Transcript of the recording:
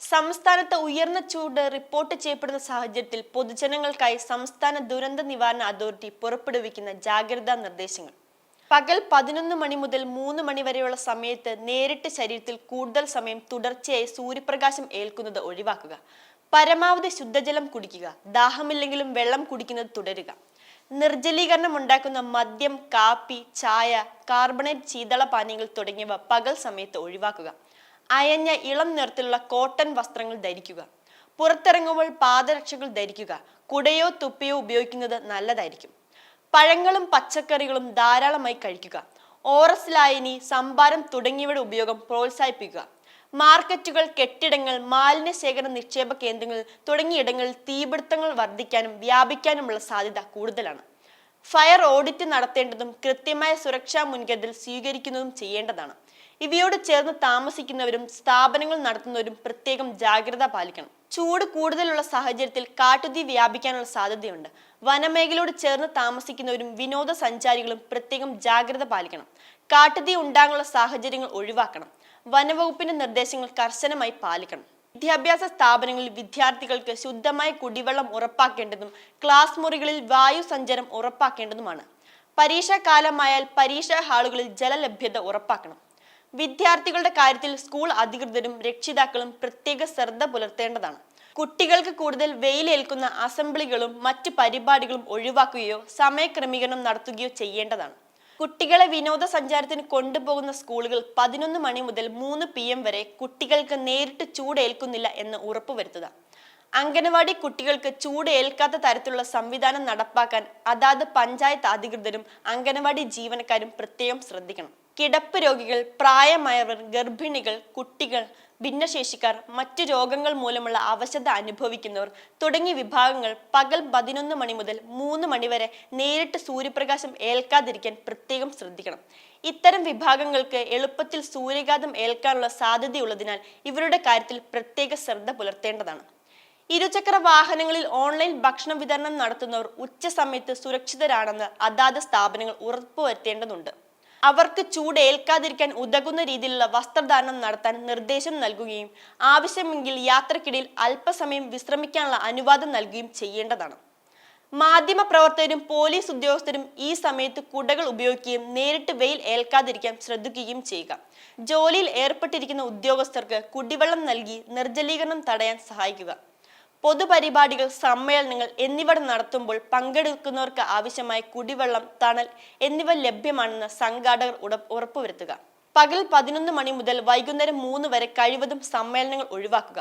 സംസ്ഥാനത്ത് ഉയർന്ന ചൂട് റിപ്പോർട്ട് ചെയ്യപ്പെടുന്ന സാഹചര്യത്തിൽ പൊതുജനങ്ങൾക്കായി സംസ്ഥാന ദുരന്ത നിവാരണ അതോറിറ്റി പുറപ്പെടുവിക്കുന്ന ജാഗ്രതാ നിർദ്ദേശങ്ങൾ. പകൽ പതിനൊന്ന് മണി മുതൽ മൂന്ന് മണി വരെയുള്ള സമയത്ത് നേരിട്ട് ശരീരത്തിൽ കൂടുതൽ സമയം തുടർച്ചയായി സൂര്യപ്രകാശം ഏൽക്കുന്നത് ഒഴിവാക്കുക. പരമാവധി ശുദ്ധജലം കുടിക്കുക. ദാഹമില്ലെങ്കിലും വെള്ളം കുടിക്കുന്നത് തുടരുക. നിർജലീകരണം ഉണ്ടാക്കുന്ന മദ്യം കാപ്പി ചായ കാർബണേറ്റ് ശീതള പാനീയങ്ങൾ തുടങ്ങിയവ പകൽ സമയത്ത് ഒഴിവാക്കുക. അയഞ്ഞ ഇളം നിറത്തിലുള്ള കോട്ടൺ വസ്ത്രങ്ങൾ ധരിക്കുക. പുറത്തിറങ്ങുമ്പോൾ പാദരക്ഷകൾ ധരിക്കുക. കുടയോ തുപ്പയോ ഉപയോഗിക്കുന്നത് നല്ലതായിരിക്കും. പഴങ്ങളും പച്ചക്കറികളും ധാരാളമായി കഴിക്കുക. ഓറസ് ലായനി സംഭാരം തുടങ്ങിയവയുടെ ഉപയോഗം പ്രോത്സാഹിപ്പിക്കുക. മാർക്കറ്റുകൾ കെട്ടിടങ്ങൾ മാലിന്യ ശേഖരണ നിക്ഷേപ കേന്ദ്രങ്ങൾ തുടങ്ങിയ ഇടങ്ങളിൽ തീപിടുത്തങ്ങൾ വർദ്ധിക്കാനും വ്യാപിക്കാനുമുള്ള സാധ്യത കൂടുതലാണ്. ഫയർ ഓഡിറ്റ് നടത്തേണ്ടതും കൃത്യമായ സുരക്ഷാ മുൻകരുതൽ സ്വീകരിക്കുന്നതും ചെയ്യേണ്ടതാണ്. ഇവയോട് ചേർന്ന് താമസിക്കുന്നവരും സ്ഥാപനങ്ങൾ നടത്തുന്നവരും പ്രത്യേകം ജാഗ്രത പാലിക്കണം. ചൂട് കൂടുതലുള്ള സാഹചര്യത്തിൽ കാട്ടുതീ വ്യാപിക്കാനുള്ള സാധ്യതയുണ്ട്. വനമേഖലയോട് ചേർന്ന് താമസിക്കുന്നവരും വിനോദസഞ്ചാരികളും പ്രത്യേകം ജാഗ്രത പാലിക്കണം. കാട്ടുതീ ഉണ്ടാകാനുള്ള സാഹചര്യങ്ങൾ ഒഴിവാക്കണം. വനവകുപ്പിന്റെ നിർദ്ദേശങ്ങൾ കർശനമായി പാലിക്കണം. വിദ്യാഭ്യാസ സ്ഥാപനങ്ങളിൽ വിദ്യാർത്ഥികൾക്ക് ശുദ്ധമായ കുടിവെള്ളം ഉറപ്പാക്കേണ്ടതും ക്ലാസ് മുറികളിൽ വായു സഞ്ചാരം ഉറപ്പാക്കേണ്ടതുമാണ്. പരീക്ഷാ കാലമായാൽ പരീക്ഷാ ഹാളുകളിൽ ജലലഭ്യത ഉറപ്പാക്കണം. വിദ്യാർത്ഥികളുടെ കാര്യത്തിൽ സ്കൂൾ അധികൃതരും രക്ഷിതാക്കളും പ്രത്യേക ശ്രദ്ധ പുലർത്തേണ്ടതാണ്. കുട്ടികൾക്ക് കൂടുതൽ വെയിലേൽക്കുന്ന അസംബ്ലികളും മറ്റ് പരിപാടികളും ഒഴിവാക്കുകയോ സമയക്രമീകരണം നടത്തുകയോ ചെയ്യേണ്ടതാണ്. കുട്ടികളെ വിനോദസഞ്ചാരത്തിന് കൊണ്ടുപോകുന്ന സ്കൂളുകൾ പതിനൊന്ന് മണി മുതൽ മൂന്ന് പി എം വരെ കുട്ടികൾക്ക് നേരിട്ട് ചൂടേൽക്കുന്നില്ല എന്ന് ഉറപ്പുവരുത്തുക. അംഗനവാടി കുട്ടികൾക്ക് ചൂട് ഏൽക്കാത്ത തരത്തിലുള്ള സംവിധാനം നടപ്പാക്കാൻ അതാത് പഞ്ചായത്ത് അധികൃതരും അംഗനവാടി ജീവനക്കാരും പ്രത്യേകം ശ്രദ്ധിക്കണം. കിടപ്പ് രോഗികൾ പ്രായമായവർ ഗർഭിണികൾ കുട്ടികൾ ഭിന്നശേഷിക്കാർ മറ്റു രോഗങ്ങൾ മൂലമുള്ള അവശത അനുഭവിക്കുന്നവർ തുടങ്ങിയ വിഭാഗങ്ങൾ പകൽ പതിനൊന്ന് മണി മുതൽ മൂന്ന് മണി വരെ നേരിട്ട് സൂര്യപ്രകാശം ഏൽക്കാതിരിക്കാൻ പ്രത്യേകം ശ്രദ്ധിക്കണം. ഇത്തരം വിഭാഗങ്ങൾക്ക് എളുപ്പത്തിൽ സൂര്യഘാതം ഏൽക്കാനുള്ള സാധ്യതയുള്ളതിനാൽ ഇവരുടെ കാര്യത്തിൽ പ്രത്യേക ശ്രദ്ധ പുലർത്തേണ്ടതാണ്. ഇരുചക്ര വാഹനങ്ങളിൽ ഓൺലൈൻ ഭക്ഷണ വിതരണം നടത്തുന്നവർ ഉച്ച സമയത്ത് സുരക്ഷിതരാണെന്ന് അതാത് സ്ഥാപനങ്ങൾ ഉറപ്പുവരുത്തേണ്ടതുണ്ട്. അവർക്ക് ചൂട് ഏൽക്കാതിരിക്കാൻ ഉതകുന്ന രീതിയിലുള്ള വസ്ത്രധാരണം നടത്താൻ നിർദ്ദേശം നൽകുകയും ആവശ്യമെങ്കിൽ യാത്രക്കിടയിൽ അല്പസമയം വിശ്രമിക്കാനുള്ള അനുവാദം നൽകുകയും ചെയ്യേണ്ടതാണ്. മാധ്യമ പ്രവർത്തകരും പോലീസ് ഉദ്യോഗസ്ഥരും ഈ സമയത്ത് കുടകൾ ഉപയോഗിക്കുകയും നേരിട്ട് വെയിൽ ഏൽക്കാതിരിക്കാൻ ശ്രദ്ധിക്കുകയും ചെയ്യുക. ജോലിയിൽ ഏർപ്പെട്ടിരിക്കുന്ന ഉദ്യോഗസ്ഥർക്ക് കുടിവെള്ളം നൽകി നിർജലീകരണം തടയാൻ സഹായിക്കുക. പൊതുപരിപാടികൾ സമ്മേളനങ്ങൾ എന്നിവ നടത്തുമ്പോൾ പങ്കെടുക്കുന്നവർക്ക് ആവശ്യമായ കുടിവെള്ളം തണൽ എന്നിവ ലഭ്യമാണെന്ന് സംഘാടകർ ഉറപ്പുവരുത്തുക. പകൽ പതിനൊന്ന് മണി മുതൽ വൈകുന്നേരം മൂന്ന് വരെ കഴിവതും സമ്മേളനങ്ങൾ ഒഴിവാക്കുക.